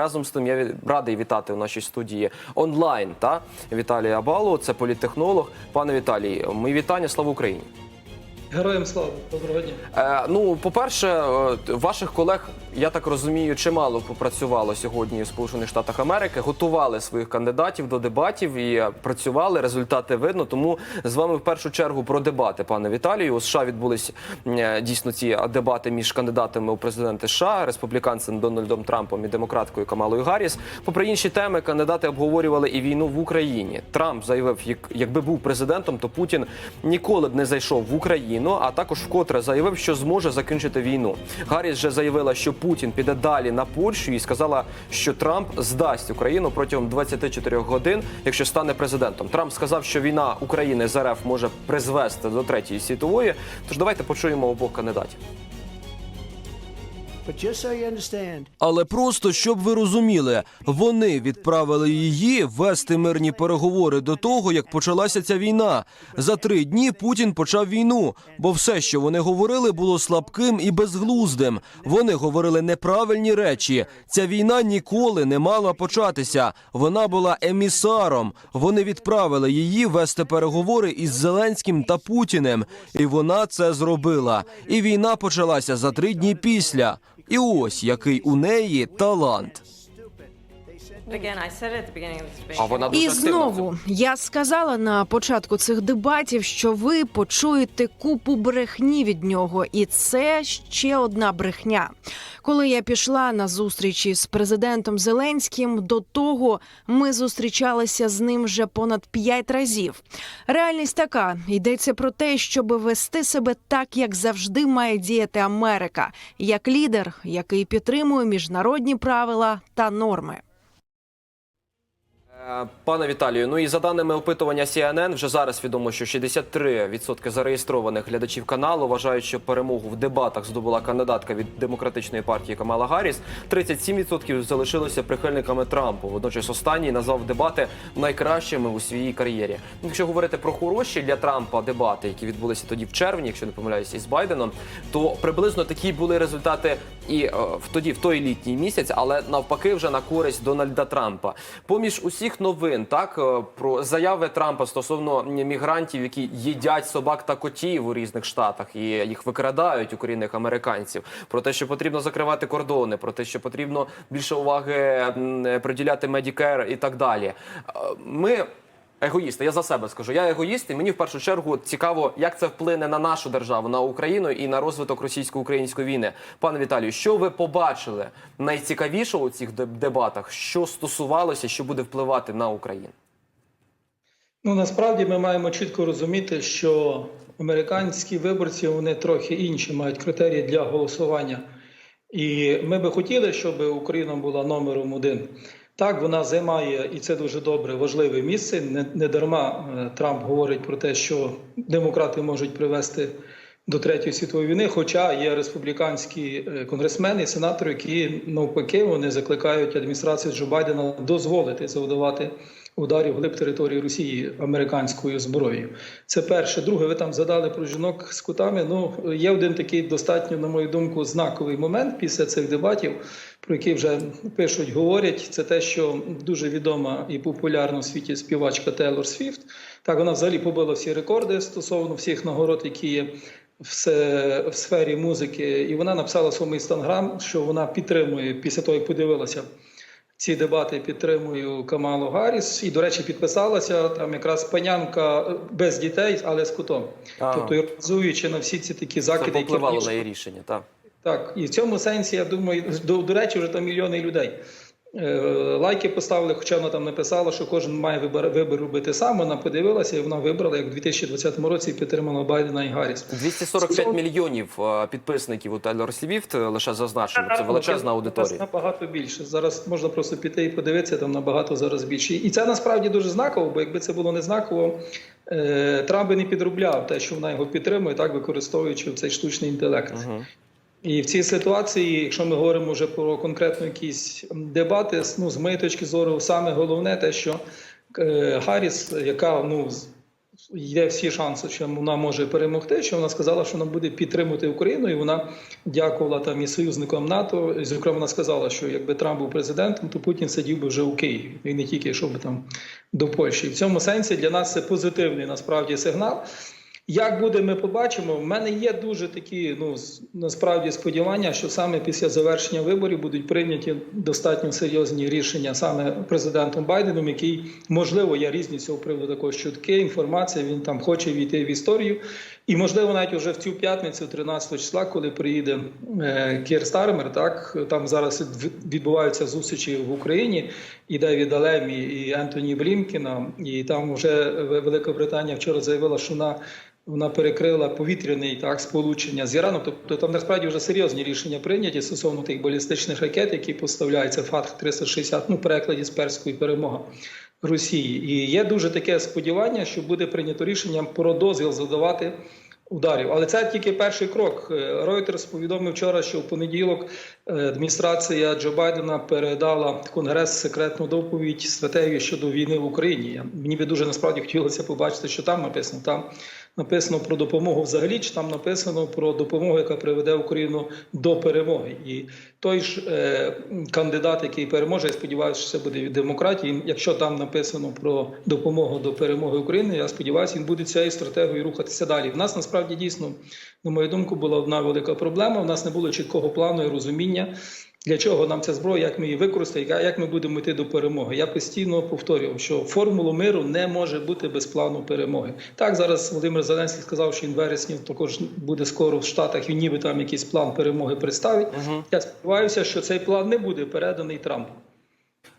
Разом з тим я радий вітати у нашій студії онлайн та Віталія Абалу, це політтехнолог. Пане Віталій, мої вітання, слава Україні. Героям слава, доброго дня. Е, ну, по-перше, е, ваших колег, я так розумію, чимало попрацювало сьогодні в Сполучених Штатах Америки, готували своїх кандидатів до дебатів і працювали. Результати видно. Тому з вами в першу чергу про дебати, пане Віталію. У США відбулись е, дійсно ці дебати між кандидатами у президенти США, республіканцем Дональдом Трампом і демократкою Камалою Гарріс. Попри інші теми, кандидати обговорювали і війну в Україні. Трамп заявив, як- якби був президентом, то Путін ніколи б не зайшов в Україну, а також вкотре заявив, що зможе закінчити війну. Гарріс вже заявила, що Путін піде далі на Польщу і сказала, що Трамп здасть Україну протягом 24 годин, якщо стане президентом. Трамп сказав, що війна України з РФ може призвести до третьої світової. Тож давайте почуємо обох кандидатів. Але просто щоб ви розуміли, вони відправили її вести мирні переговори до того, як почалася ця війна. За три дні Путін почав війну, бо все, що вони говорили, було слабким і безглуздим. Вони говорили неправильні речі. Ця війна ніколи не мала початися. Вона була емісаром. Вони відправили її вести переговори із Зеленським та Путіним, і вона це зробила. І війна почалася за три дні після. І ось який у неї талант. А вона дуже І активна. знову я сказала на початку цих дебатів, що ви почуєте купу брехні від нього, і це ще одна брехня. Коли я пішла на зустрічі з президентом Зеленським, до того ми зустрічалися з ним вже понад п'ять разів. Реальність така: йдеться про те, щоб вести себе так, як завжди має діяти Америка, як лідер, який підтримує міжнародні правила та норми. Пане Віталію, ну і за даними опитування CNN, вже зараз відомо, що 63% зареєстрованих глядачів каналу вважають, що перемогу в дебатах здобула кандидатка від демократичної партії Камала Гарріс. 37% залишилися прихильниками Трампу. Водночас останній назвав дебати найкращими у своїй кар'єрі. Ну, Якщо говорити про хороші для Трампа дебати, які відбулися тоді в червні, якщо не помиляюся, із Байденом, то приблизно такі були результати і е, в тоді, в той літній місяць, але навпаки, вже на користь Дональда Трампа. Поміж усіх новин, так е, про заяви Трампа стосовно мігрантів, які їдять собак та котів у різних штатах і їх викрадають у корінних американців. Про те, що потрібно закривати кордони, про те, що потрібно більше уваги приділяти медікер і так далі. Е, Ми. Егоїсти, я за себе скажу. Я егоїст, і мені в першу чергу цікаво, як це вплине на нашу державу, на Україну і на розвиток російсько-української війни. Пане Віталію, що ви побачили найцікавішого у цих дебатах, що стосувалося, що буде впливати на Україну? Ну насправді ми маємо чітко розуміти, що американські виборці вони трохи інші мають критерії для голосування. І ми би хотіли, щоб Україна була номером один. Так, вона займає, і це дуже добре, важливе місце. Не, не дарма е, Трамп говорить про те, що демократи можуть привести до третьої світової війни. Хоча є республіканські конгресмени конгресмени, сенатори, які навпаки вони закликають адміністрацію Джо Байдена дозволити завдавати ударів глиб території Росії американською зброєю. Це перше. Друге, ви там згадали про жінок з кутами. Ну є один такий достатньо, на мою думку, знаковий момент після цих дебатів, про який вже пишуть, говорять. Це те, що дуже відома і популярна в світі співачка Тейлор Свіфт. Так, вона взагалі побила всі рекорди стосовно всіх нагород, які є в в сфері музики. І вона написала в своєму інстаграм, що вона підтримує після того, як подивилася ці дебати підтримую Камалу Гарріс. І, до речі, підписалася там якраз панянка без дітей, але з кутом. А. Тобто, іронізуючи на всі ці такі закиди, які впливало на її рішення. Так. так, і в цьому сенсі я думаю, до, до речі, вже там мільйони людей. Е, Лайки поставили, хоча вона там написала, що кожен має вибір, вибір робити сам. Вона подивилася і вона вибрала як у 2020 році підтримала Байдена і Гарріс. 245 мільйонів е, підписників у Тейлор Свіфт е, лише зазначено. Це величезна аудиторія. Набагато більше. Зараз можна просто піти і подивитися, там набагато зараз більше. І це насправді дуже знаково, бо якби це було не знаково, Трамп би не підробляв те, що вона його підтримує, так використовуючи цей штучний інтелект. Мгм. І в цій ситуації, якщо ми говоримо вже про конкретно якісь дебати, ну з моєї точки зору, саме головне те, що е, Гарріс, яка ну є всі шанси, що вона може перемогти. Що вона сказала, що вона буде підтримувати Україну, і вона дякувала там і союзникам НАТО. І, Зокрема, вона сказала, що якби Трамп був президентом, то Путін сидів би вже у Києві. Він не тільки йшов би там до Польщі. І в цьому сенсі для нас це позитивний насправді сигнал. Як буде, ми побачимо. У мене є дуже такі, ну насправді сподівання, що саме після завершення виборів будуть прийняті достатньо серйозні рішення саме президентом Байденом, який можливо я різні цього приводу також чутки, інформація. Він там хоче війти в історію. І можливо, навіть уже в цю п'ятницю, 13 числа, коли приїде е, Кір Стармер, так там зараз відбуваються зустрічі в Україні і Девіда Лемі, і Ентоні Блінкіна. І там вже Велика Британія вчора заявила, що вона вона перекрила повітряний так сполучення з Іраном. Тобто там насправді вже серйозні рішення прийняті стосовно тих балістичних ракет, які поставляються ФАТХ 360 ну в перекладі з перської перемога Росії. І є дуже таке сподівання, що буде прийнято рішення про дозвіл задавати. Ударів, але це тільки перший крок. Е, Reuters повідомив вчора, що в понеділок е, адміністрація Джо Байдена передала Конгрес секретну доповідь стратегію щодо війни в Україні. Мені би дуже насправді хотілося побачити, що там написано. Там написано про допомогу взагалі, чи там написано про допомогу, яка приведе Україну до перемоги. І той ж е, кандидат, який переможе, я сподіваюся, що це буде від демократії. Якщо там написано про допомогу до перемоги України, я сподіваюся, він буде цією стратегією рухатися далі. В нас насправді дійсно, на мою думку, була одна велика проблема. У нас не було чіткого плану і розуміння. Для чого нам ця зброя, як ми її використаємо, як ми будемо йти до перемоги? Я постійно повторював, що формулу миру не може бути без плану перемоги. Так зараз Володимир Зеленський сказав, що він вересні також буде скоро в Штатах. Він ніби там якийсь план перемоги представить. Я сподіваюся, що цей план не буде переданий Трампу.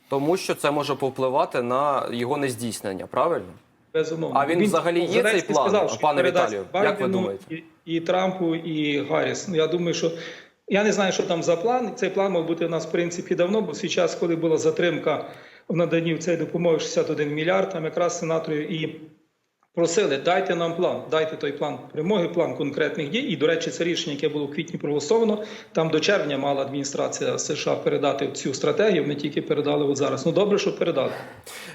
Тому що це може повпливати на його нездійснення, правильно? Безумовно. А він взагалі є цей план, сказав, пане Віталію? Як ви думаєте? І, і Трампу, і Гарріс. Ну я думаю, що я не знаю, що там за план. Цей план мав бути у нас в принципі давно, бо в свій час, коли була затримка в наданні цієї допомоги 61 мільярд, там якраз сенаторів і просили, дайте нам план, дайте той план перемоги, план конкретних дій. І, до речі, це рішення, яке було в квітні проголосовано. Там до червня мала адміністрація США передати цю стратегію. Вони тільки передали от зараз. Ну добре, що передали.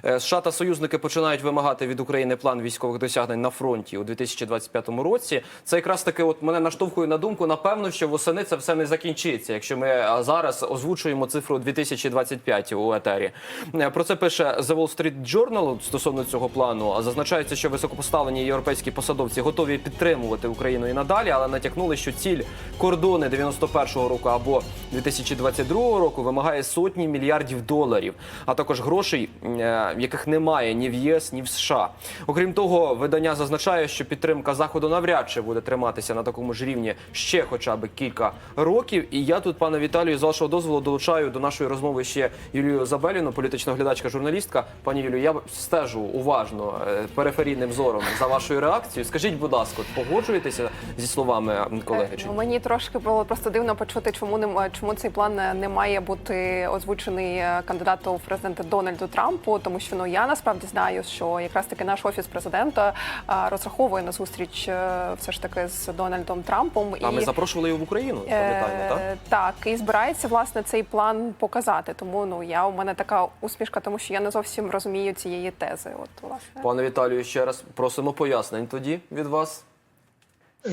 Е, США та союзники починають вимагати від України план військових досягнень на фронті у 2025 році. Це якраз таки, от мене наштовхує на думку. Напевно, що восени це все не закінчиться, якщо ми е, зараз озвучуємо цифру 2025 у етері. Е, Про це пише The Wall Street Journal стосовно цього плану. А Зазначається, що високопоставлені європейські посадовці готові підтримувати Україну і надалі, але натякнули, що ціль кордони 91-го року або 2022 року вимагає сотні мільярдів доларів, а також грошей, е, яких немає ні в ЄС, ні в США. Окрім того, видання зазначає, що підтримка заходу навряд чи буде триматися на такому ж рівні ще хоча б кілька років. І я тут, пане Віталію, з вашого дозволу долучаю до нашої розмови ще Юлію Забеліну, політична глядачка, журналістка. Пані Юлію, я стежу уважно е, периферійним зором за вашою реакцією. Скажіть, будь ласка, от погоджуєтеся зі словами колеги? чи Ну, ні? мені трошки було просто дивно почути, чому не чому цей план не- не має бути озвучений е, кандидату в президенти Дональду Трампу, тому що ну я насправді знаю, що якраз таки наш офіс президента е, розраховує на зустріч е, все ж таки з Дональдом Трампом А ми і запрошували його в Україну, е, пам'ятаємо, так? так і збирається власне цей план показати. Тому ну я у мене така усмішка, тому що я не зовсім розумію цієї тези. От власне. Пане Віталію, ще раз просимо пояснень тоді від вас.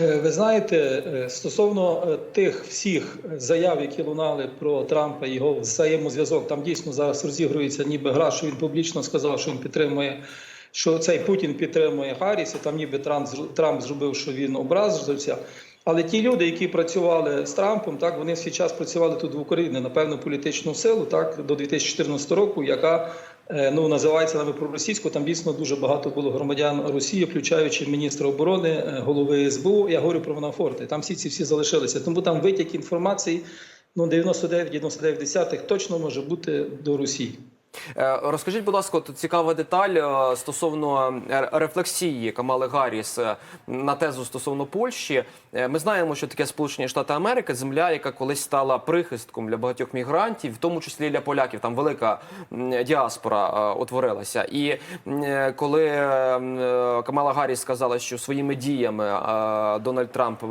Е, Ви знаєте, е, стосовно е, тих всіх заяв, які лунали про Трампа його взаємозв'язок, там дійсно зараз розігрується ніби гра, що він публічно сказав, що він підтримує, що цей Путін підтримує Гарріс, і там ніби Трамп, Трамп зробив, що він образився. Але ті люди, які працювали з Трампом, так вони свій час працювали тут в Україні на певну політичну силу, так до 2014 року, яка ну називається нами проросійську. Там дійсно дуже багато було громадян Росії, включаючи міністра оборони, е, голови СБУ. Я говорю про Манафорти. Там всі ці всі залишилися. Тому там витік інформації. Ну 99-99 десятих точно може бути до Росії. Е, Розкажіть, будь ласка, от цікава деталь е, стосовно е, рефлексії Камали Гарріс на тезу стосовно Польщі. Ми знаємо, що таке Сполучені Штати Америки, земля, яка колись стала прихистком для багатьох мігрантів, в тому числі для поляків. Там велика діаспора утворилася. І коли Камала Гарріс сказала, що своїми діями Дональд Трамп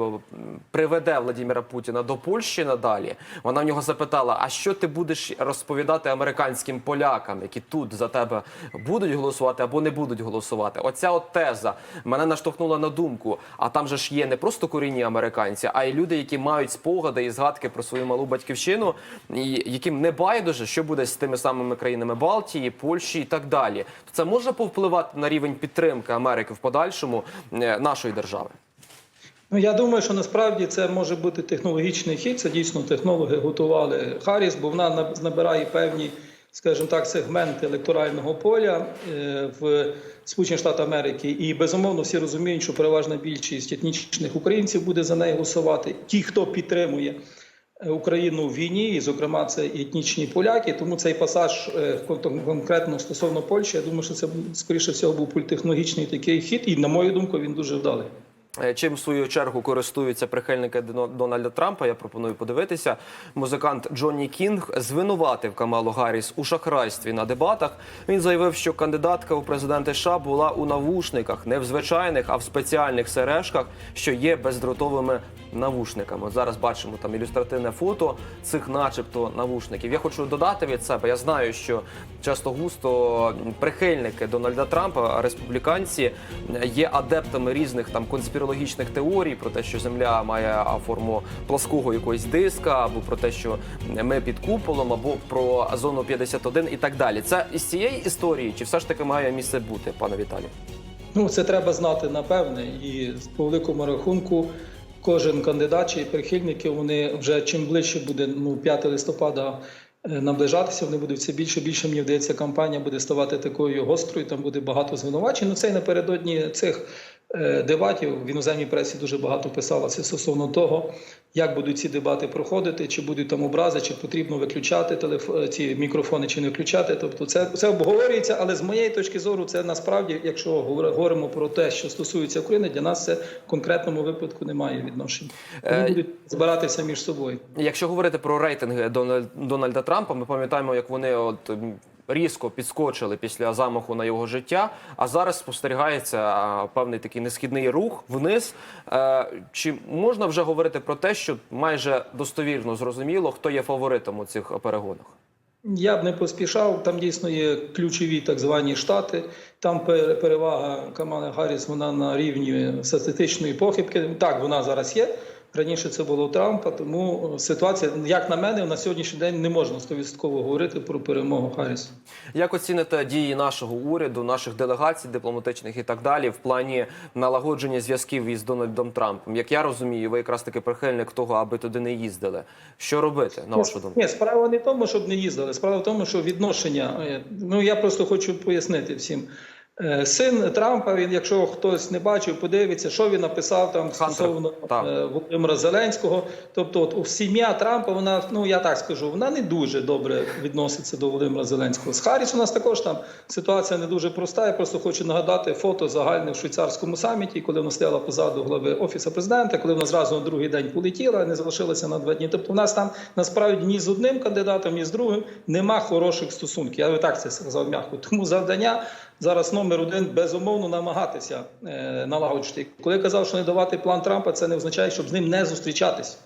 приведе Владимира Путіна до Польщі надалі, вона в нього запитала: а що ти будеш розповідати американським полякам? Полякам, які тут за тебе будуть голосувати або не будуть голосувати. Оця от теза мене наштовхнула на думку. А там же ж є не просто корінні американці, а й люди, які мають спогади і згадки про свою малу батьківщину, і яким не байдуже, що буде з тими самими країнами Балтії, Польщі і так далі. То це може повпливати на рівень підтримки Америки в подальшому е, нашої держави. Ну, я думаю, що насправді це може бути технологічний хід. Це дійсно технологи готували Харріс, бо вона набирає певні, скажімо так, сегменти електорального поля е, в Сполучених Штатах Америки. І безумовно всі розуміють, що переважна більшість етнічних українців буде за неї голосувати. Ті, хто підтримує. е, Україну в війні, і зокрема це етнічні поляки. Тому цей пасаж е, конкретно стосовно Польщі, я думаю, що це скоріше всього був політехнологічний такий хід, і на мою думку, він дуже вдалий. Е, Чим в свою чергу користуються прихильники Дональда Трампа, я пропоную подивитися. Музикант Джонні Кінг звинуватив Камалу Гарріс у шахрайстві на дебатах. Він заявив, що кандидатка у президенти США була у навушниках, не в звичайних, а в спеціальних сережках, що є бездротовими навушниками. Зараз бачимо там ілюстративне фото цих, начебто, навушників. Я хочу додати від себе. Я знаю, що часто густо прихильники Дональда Трампа, республіканці, є адептами різних там конспірологічних теорій про те, що Земля має форму плоского якогось диска, або про те, що ми під куполом, або про зону 51 і так далі. Це із цієї історії, чи все ж таки має місце бути, пане Віталію? Ну, це треба знати напевне. І по великому рахунку кожен кандидат чи прихильники, вони вже чим ближче буде ну, 5 листопада е, наближатися, вони будуть все більше більше. Мені вдається, кампанія буде ставати такою гострою. Там буде багато звинувачень. Ну це й напередодні цих дебатів в іноземній пресі дуже багато писалося стосовно того, як будуть ці дебати проходити, чи будуть там образи, чи потрібно виключати телеф... ці мікрофони, чи не включати. Тобто, це, це обговорюється, але з моєї точки зору, це насправді, якщо говор- говоримо про те, що стосується України, для нас це в конкретному випадку не має відношення. Вони Е, будуть збиратися між собою. Якщо говорити про рейтинги Дональд- Дональда Трампа, ми пам'ятаємо, як вони от різко підскочили після замаху на його життя. А зараз спостерігається певний такий несхідний рух вниз. Е, Чи можна вже говорити про те, що майже достовірно зрозуміло, хто є фаворитом у цих перегонах? Я б не поспішав. Там дійсно є ключові так звані штати. Там перевага Камали Гарріс, вона на рівні статистичної похибки. Так, вона зараз є. Раніше це було у Трампа, тому ситуація, як на мене, на сьогоднішній день не можна 100% говорити про перемогу Харріса. Як оціните дії нашого уряду, наших делегацій дипломатичних і так далі в плані налагодження зв'язків із Дональдом Трампом? Як я розумію, ви якраз таки прихильник того, аби туди не їздили. Що робити на вашу думку? Ні, справа не в тому, щоб не їздили. Справа в тому, що відношення. е, Ну я просто хочу пояснити всім. Е, Син Трампа, він, якщо хтось не бачив, подивиться, що він написав там стосовно е, Володимира Зеленського. Тобто, от у- сім'я Трампа, вона ну я так скажу, вона не дуже добре відноситься до Володимира Зеленського. З Харріс у нас також там ситуація не дуже проста. Я просто хочу нагадати фото загальне в швейцарському саміті, коли вона стояла позаду голови офісу президента, коли вона зразу на другий день полетіла, не залишилася на два дні. Тобто, у нас там насправді ні з одним кандидатом, ні з другим нема хороших стосунків. Я би так це сказав м'яко. Тому завдання зараз номер один безумовно намагатися е, налагоджити. Коли я казав, що не давати план Трампа, це не означає, щоб з ним не зустрічатись.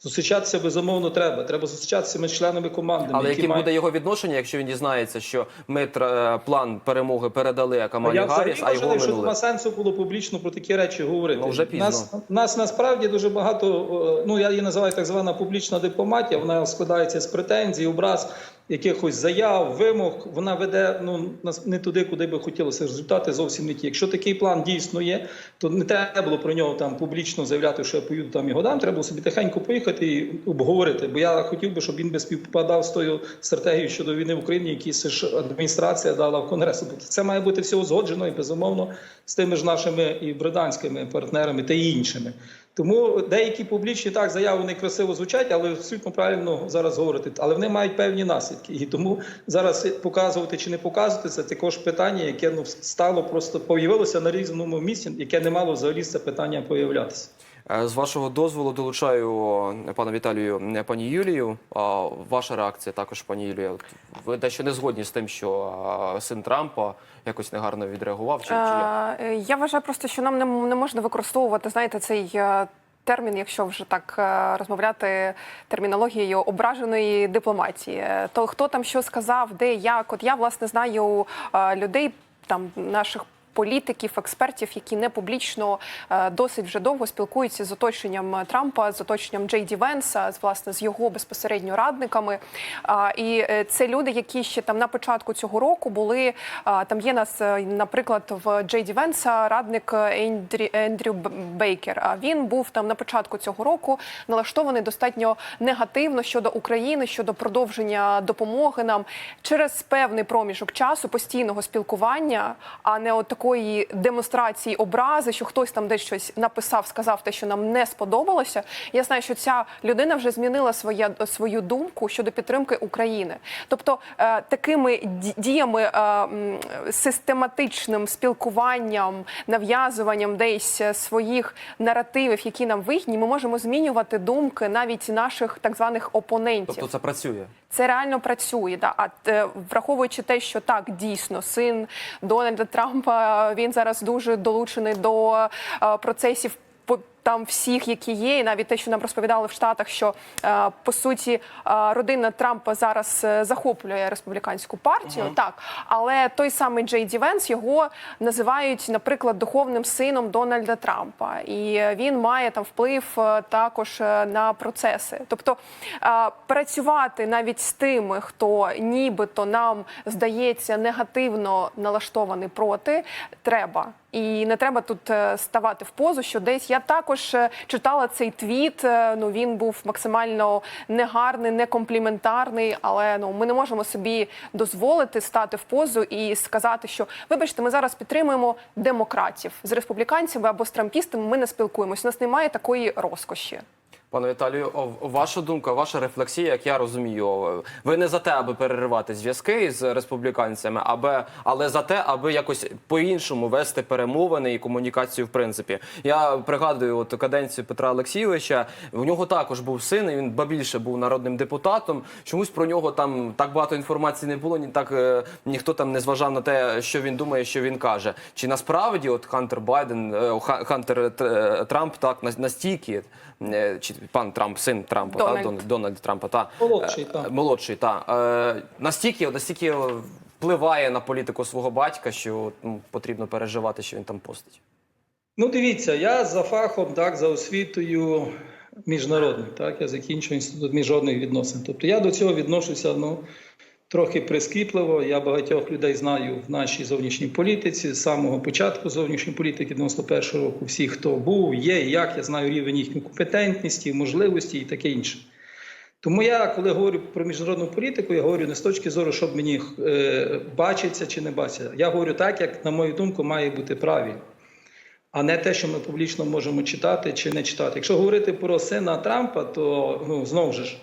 Зустрічатися безумовно треба. Треба зустрічатися між членами команди. Але яким буде його відношення, якщо він дізнається, що ми тр- план перемоги передали Камалі Гарріс, а його вважаю, що нема сенсу було публічно про такі речі говорити. Ну, вже пізно. Нас, нас насправді дуже багато, е, ну я її називаю так звана публічна дипломатія. Вона складається з претензій, образ, якихось заяв, вимог. Вона веде ну не туди, куди би хотілося. Результати зовсім не ті. Якщо такий план дійсно є, то не треба було про нього там публічно заявляти, що я поїду там його дам. Треба було собі тихенько поїхати і обговорити. Бо я хотів би, щоб він би співпадав з тою стратегією щодо війни в Україні, які адміністрація дала в Конгресу. Бо Це має бути все узгоджено і безумовно з тими ж нашими і британськими партнерами та іншими. Тому деякі публічні так заяви вони красиво звучать, але абсолютно правильно зараз говорити. Але вони мають певні наслідки. І тому зараз показувати чи не показувати це також питання, яке ну стало просто появилося на різному місці, яке не мало взагалі це питання появлятися. Е, З вашого дозволу долучаю е, пана Віталію, е, пані Юлію. Ваша реакція також, пані Юлія. Ви дещо не згодні з тим, що син Трампа якось негарно відреагував? Чи, чи як? Я вважаю просто, що нам не, можна використовувати, знаєте, цей. термін, якщо вже так розмовляти термінологією ображеної дипломатії. То хто там що сказав, де як? От я власне знаю людей там наших. Політиків, експертів, які не публічно е, досить вже довго спілкуються з оточенням Трампа, з оточенням Джей Ді Венса, з власне з його безпосередньо радниками. І е, це люди, які ще там на початку цього року були. Там є нас, е, наприклад, в Джей Ді Венса радник Ендрі, Ендрю Бейкер. А він був там на початку цього року налаштований достатньо негативно щодо України, щодо продовження допомоги нам через певний проміжок часу постійного спілкування, а не от такої демонстрації образи, що хтось там десь щось написав, сказав те, що нам не сподобалося. Я знаю, що ця людина вже змінила своє, свою думку щодо підтримки України. Тобто е, такими діями, е, систематичним спілкуванням, нав'язуванням десь е, своїх наративів, які нам вигідні, ми можемо змінювати думки навіть наших так званих опонентів. Тобто це працює. Це реально працює. Да. А враховуючи те, що так дійсно син Дональда Трампа він зараз дуже долучений до е, процесів. Там всіх, які є, і навіть те, що нам розповідали в Штатах, що е, по суті е, родина Трампа зараз е, захоплює республіканську партію, так але той самий Джей Ді Венс його називають, наприклад, духовним сином Дональда Трампа, і він має там вплив також на процеси. Тобто працювати навіть з тими, хто нібито нам здається негативно налаштований проти, треба. І не треба тут ставати в позу, що десь я також е, читала цей твіт. е, Ну він був максимально негарний, некомпліментарний. Але ну ми не можемо собі дозволити стати в позу і сказати, що вибачте, ми зараз підтримуємо демократів з республіканцями або з трампістами. Ми не спілкуємось. У нас немає такої розкоші. Пане Віталію, ваша думка, ваша рефлексія, як я розумію, ви не за те, аби переривати зв'язки з республіканцями, аби, але за те, аби якось по-іншому вести перемовини і комунікацію в принципі. Я пригадую от каденцію Петра Олексійовича. У нього також був син, і він більше був народним депутатом. Чомусь про нього там так багато інформації не було, ні так е, ніхто там не зважав на те, що він думає, що він каже. Чи насправді от Хантер Байден, е, Хантер Трамп так настільки, е, чи пан Трамп, син Трампа, Дональд. та, Дональд, Дональд Трампа, та Молодший, е, молодший, та е, настільки, настільки впливає на політику свого батька, що ну, потрібно переживати, що він там постить. Ну, дивіться, я за фахом, так, за освітою міжнародним, так, я закінчую інститут міжнародних відносин. Тобто я до цього відношуся ну, трохи прискіпливо. Я багатьох людей знаю в нашій зовнішній політиці, з самого початку зовнішньої політики 91-го року, всі, хто був, є, як, я знаю рівень їхньої компетентності, можливості і таке інше. Тому я, коли говорю про міжнародну політику, я говорю не з точки зору, щоб мені е, бачиться чи не бачиться. Я говорю так, як, на мою думку, має бути правильно а не те, що ми публічно можемо читати чи не читати. Якщо говорити про сина Трампа, то ну знову ж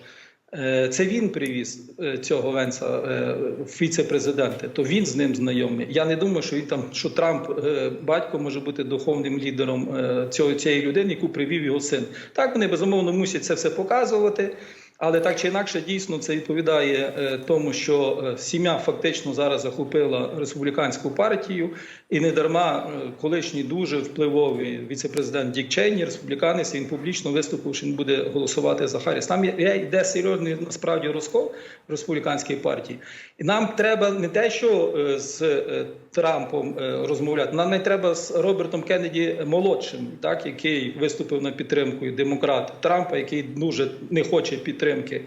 це він привіз е, цього Венса е, в віце-президенти, то він з ним знайомий. Я не думаю, що він там, що Трамп е, батько може бути духовним лідером е, цього цієї людини, яку привів його син. Так вони безумовно мусять це все показувати. Але так чи інакше, дійсно це відповідає е, тому, що е, сім'я фактично зараз захопила республіканську партію, і не дарма е, колишній дуже впливовий віце-президент Дік Чейні, республіканець, він публічно виступив, що він буде голосувати за Харріс. Там йде серйозний насправді розкол в республіканській партії. І нам треба не те, що з Трампом розмовляти, нам не треба з Робертом Кеннеді молодшим, так який виступив на підтримку демократ Трампа, який дуже не хоче підтримки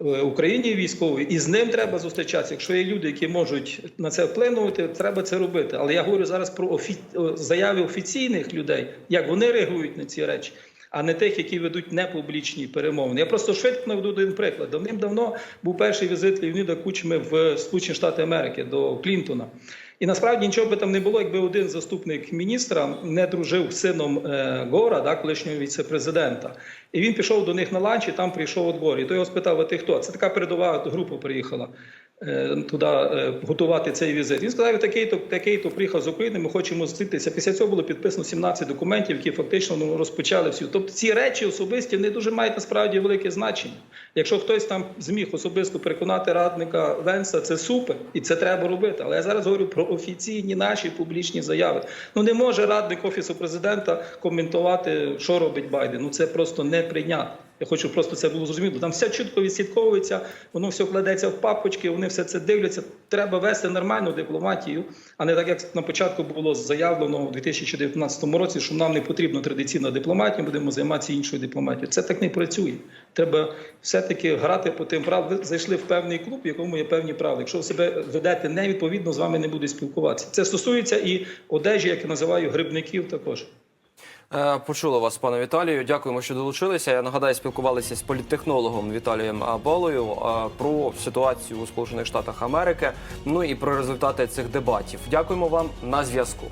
е, Україні військової, і з ним треба зустрічатися. Якщо є люди, які можуть на це вплинувати, треба це робити. Але я говорю зараз про офі... заяви офіційних людей, як вони реагують на ці речі. А не тих, які ведуть непублічні перемовини. Я просто швидко наведу один приклад. Давним-давно був перший візит Леоніда Кучми в Сполучені Штати Америки до Клінтона. І насправді нічого би там не було, якби один заступник міністра не дружив з сином е, Гора, да, колишнього віце-президента. І він пішов до них на ланч, і там прийшов отбор. І той його спитав: а ти хто? Це така передова група приїхала. Е, туди е, готувати цей візит. Він сказав, такий-то, такий-то приїхав з України, ми хочемо зустрітися. Після цього було підписано 17 документів, які фактично ну, розпочали всю. Тобто ці речі особисті не дуже мають насправді велике значення. Якщо хтось там зміг особисто переконати радника Венса, це супер, і це треба робити. Але я зараз говорю про офіційні наші публічні заяви. Ну не може радник офісу президента коментувати, що робить Байден. Ну це просто неприйнятно. Я хочу просто це було зрозуміло. Там все чітко відслідковується, воно все кладеться в папочки, вони все це дивляться. Треба вести нормальну дипломатію, а не так, як на початку було заявлено у 2019 році, що нам не потрібна традиційна дипломатія, будемо займатися іншою дипломатією. Це так не працює. Треба все-таки грати по тим правилам. Ви зайшли в певний клуб, в якому є певні правила. Якщо ви себе ведете невідповідно, з вами не буде спілкуватися. Це стосується і одежі, як я називаю, грибників також. Е, Почула вас, пане Віталію. Дякуємо, що долучилися. Я нагадаю, спілкувалися з політтехнологом Віталієм Балою е, про ситуацію у Сполучених Штатах Америки. Ну і про результати цих дебатів. Дякуємо вам на зв'язку.